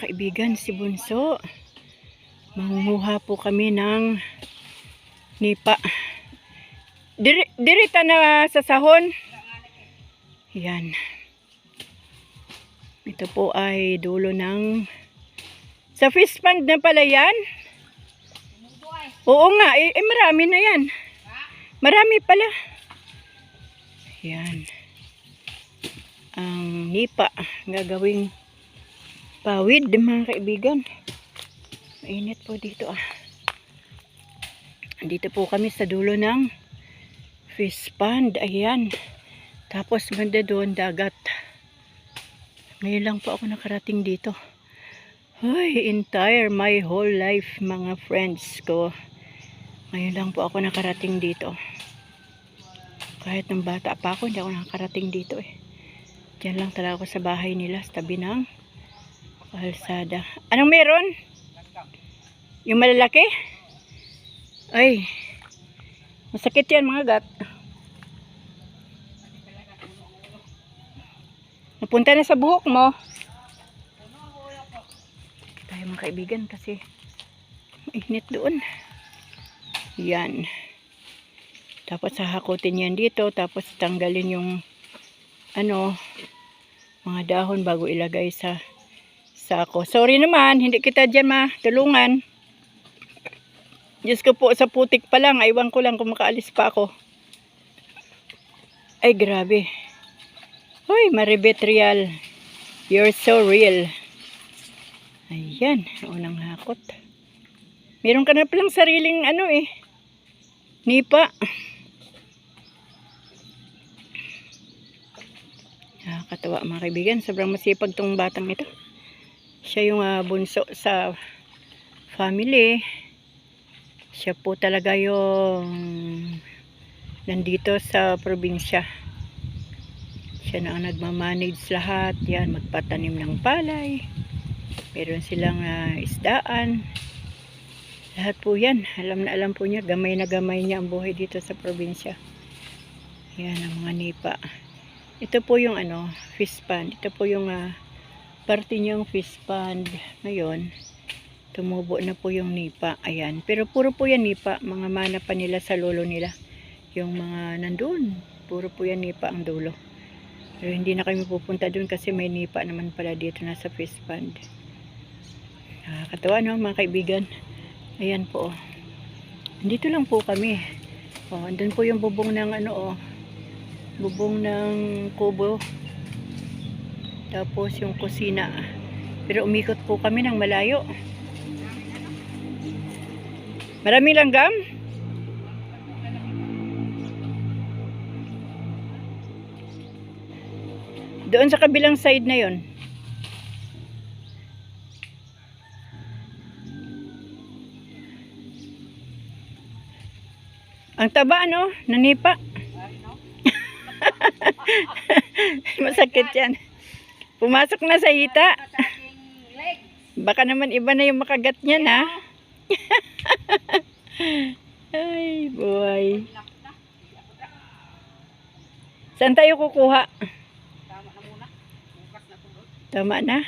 kaibigan, si Bunso. Mangunguha po kami ng nipa. Diri, dirita na sa sahon. Yan. Ito po ay dulo ng... Sa fish pond na pala yan? Oo nga, eh, eh marami na yan. Marami pala. Yan. Ang nipa, gagawing pawid, mga kaibigan. Mainit po dito ah. Dito po kami sa dulo ng fish pond. Ayan. Tapos banda doon dagat. Ngayon lang po ako nakarating dito. Ay, entire my whole life mga friends ko. Ngayon lang po ako nakarating dito. Kahit nung bata pa ako, hindi ako nakarating dito eh. Diyan lang talaga ako sa bahay nila, sa tabi ng kalsada. Anong meron? Yung malalaki? Ay, masakit yan mga gat. Napunta na sa buhok mo. Tayo mga kaibigan kasi mainit doon. Yan. Tapos hahakutin yan dito. Tapos tanggalin yung ano, mga dahon bago ilagay sa sako. Sorry naman, hindi kita dyan matulungan. Diyos ko po, sa putik pa lang. Aywan ko lang kung makaalis pa ako. Ay, grabe. Hoy, Maribet Real. You're so real. Ayan, unang hakot. Meron ka na palang sariling ano eh. Nipa. Nakakatawa mga kaibigan. Sobrang masipag tong batang ito. Siya yung ah, bunso sa family. Siya po talaga yung nandito sa probinsya. Siya na ang nagmamanage lahat. Yan, magpatanim ng palay. Meron silang ah, isdaan. Lahat po yan. Alam na alam po niya. Gamay na gamay niya ang buhay dito sa probinsya. Yan ang mga nipa. Ito po yung ano, fish pond. Ito po yung ah, parte niyang fish pond. Ngayon, tumubo na po yung nipa. Ayan. Pero puro po yan nipa. Mga mana pa nila sa lolo nila. Yung mga nandun. Puro po yan nipa ang dulo. Pero hindi na kami pupunta dun kasi may nipa naman pala dito na sa fish pond. Nakakatawa no mga kaibigan. Ayan po. oh. Dito lang po kami. Oh, andun po yung bubong ng ano oh. Bubong ng kubo. Tapos yung kusina. Pero umikot po kami ng malayo. Maraming langgam? Doon sa kabilang side na yon. Ang taba ano, nanipa. Masakit yan. Pumasok na sa hita. Baka naman iba na yung makagat niya na. Ay, boy. Saan tayo kukuha? Tama na.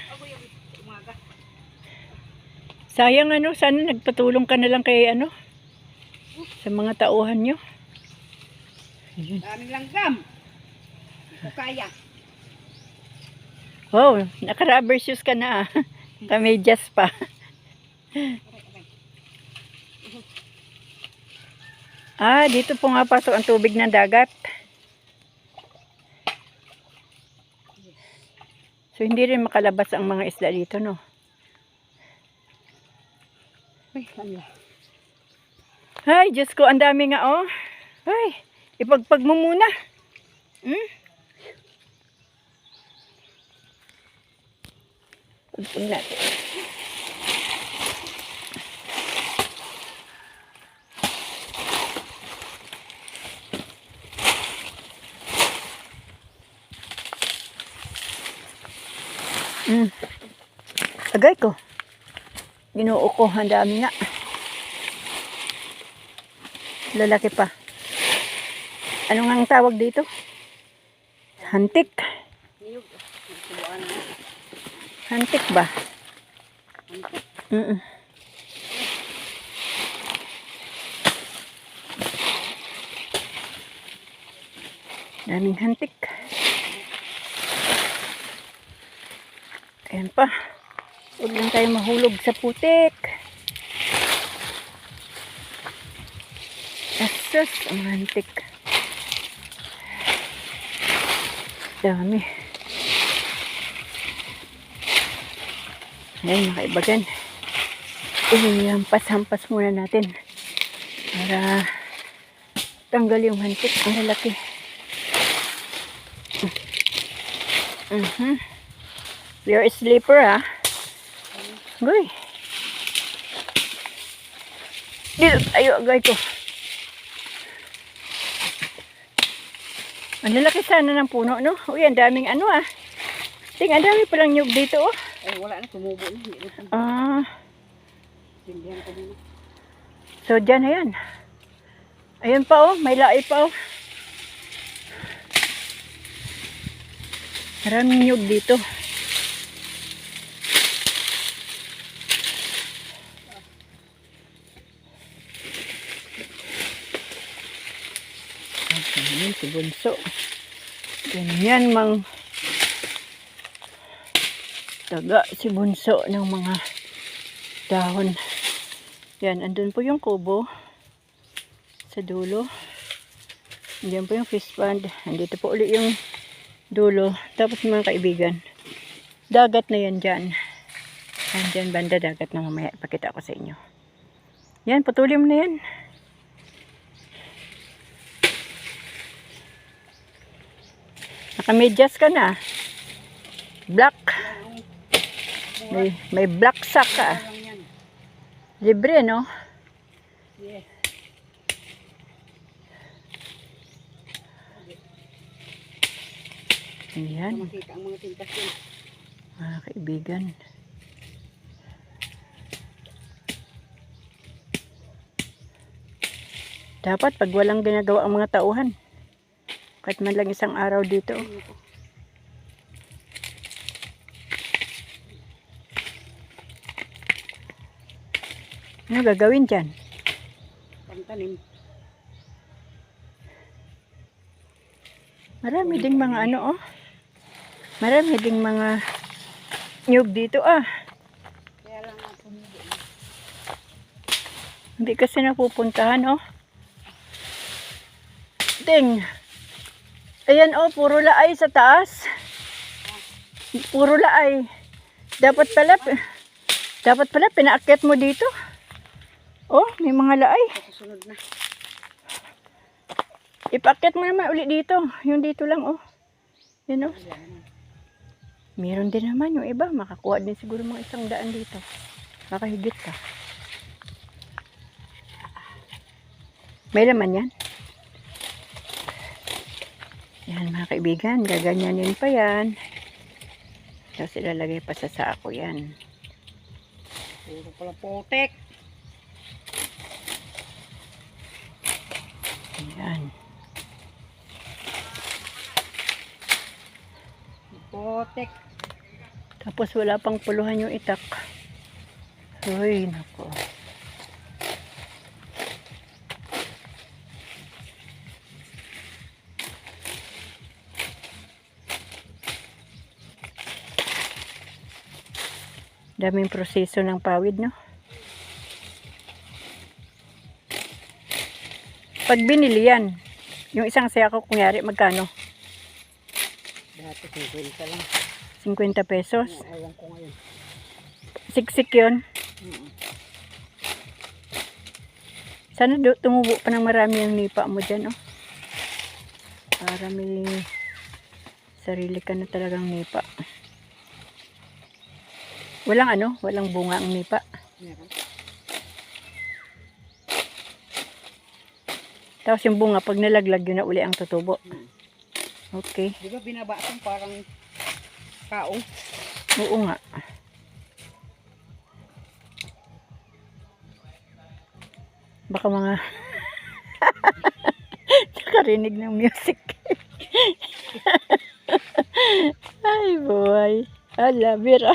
Sayang ano, sana nagpatulong ka na lang kay ano, sa mga tauhan nyo. Daming langgam. Hindi kaya. Wow, naka-rubber shoes ka na. ah. Kamedyas pa. Ah, dito po nga pasok ang tubig ng dagat. So, hindi rin makalabas ang mga isda dito, no? Ay, ano? Ay, Diyos ko, ang dami nga, oh. Ay, ipagpag mo muna. Hmm? Pagpag natin. Hmm. Agay ko. Ginoo ko, ang dami nga. Lalaki pa. Ano nga ang tawag dito? Hantik. Niyog. Subuan na. Hantik ba? Mm Daming hantik. Ayan pa. Huwag lang tayo mahulog sa putik. Asus, ang hantik. Dami. Ayan, mga kaibagan. Ihampas-hampas muna natin. Para tanggal yung hantik. Ang lalaki. Mhm. You're a sleeper, ha? Goy. Dito tayo, agay ko. Ang lalaki sana ng puno, no? Uy, ang daming ano, ah. Ting, ang dami palang nyug dito, oh. Ay, wala na. Tumubo na. Ah, Tindihan ko muna. so dyan, ayan. Ayan pa, oh. May lai pa, oh. Maraming nyug dito. Ayan, si Bunso. Ganyan mang taga si Bunso ng mga dahon. Yan, andun po yung kubo sa dulo. Diyan po yung fish pond. Andito po uli yung dulo. Tapos mga kaibigan, dagat na yan dyan. Andyan banda dagat na mamaya. Ipakita ko sa inyo. Yan, patuloy mo na yan. Nakamedyas ka na. Black. May, may black sock ka. Yan. Libre, no? Yes. Ayan, Makita mga kaibigan. Dapat pag walang ginagawa ang mga tauhan. Kahit man lang isang araw dito. Ano gagawin dyan? Pantanim. Marami ding mga ano oh. Marami ding mga nyug dito ah. Kaya lang. Hindi kasi napupuntahan, oh. Ting. Ayan, oh, puro laay sa taas. Puro laay. Dapat pala, dapat pala, pinaakyat mo dito. Oh, may mga laay. Susunod na. Ipaakyat mo naman ulit dito. Yung dito lang, oh. Yan, oh. Meron din naman yung iba. Makakuha din siguro mga isang daan dito. Makahigit ka. May laman yan. Yan mga kaibigan. Gaganyanin pa yan. Tapos ilalagay pa sa sako yan. Puro pala potek. Yan. Potek. Tapos wala pang puluhan yung itak. Uy, nako. Daming proseso ng pawid, no? Pag binili yan, yung isang sako, kunyari, magkano? Dati kung ka lang. 50 pesos. Ewan ko ngayon. Siksik yun. Mm. Sana do, tumubo pa ng marami ang nipa mo dyan, oh. Para may sarili ka na talagang nipa. Walang ano, walang bunga ang nipa. Meron. Tapos yung bunga, pag nalaglag yun na uli ang tutubo. Okay. Di ba binabasang parang kaong? Oo nga. Baka mga nakarinig ng music. Ay, boy. Ala, bira.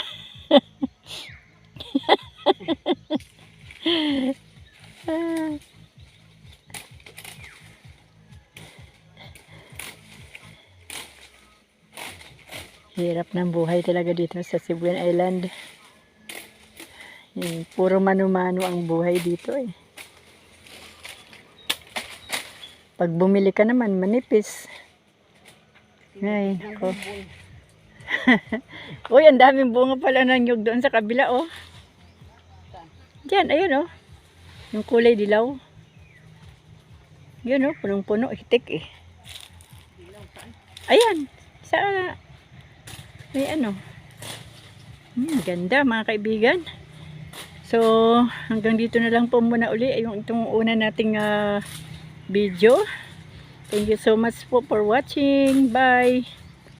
Ng buhay talaga dito sa Sibuyan Island. Yung puro mano-mano ang buhay dito eh. Pag bumili ka naman, manipis. Ay, ko. Uy, ang daming bunga pala ng nyug doon sa kabila, oh. Diyan, ayun, oh. Yung kulay dilaw. Yun, oh, punong-puno, hitik eh. Ayan, sa, may ano. Hmm, ganda, mga kaibigan. So, hanggang dito na lang po muna uli yung itong una nating ah, video. Thank you so much po for watching. Bye!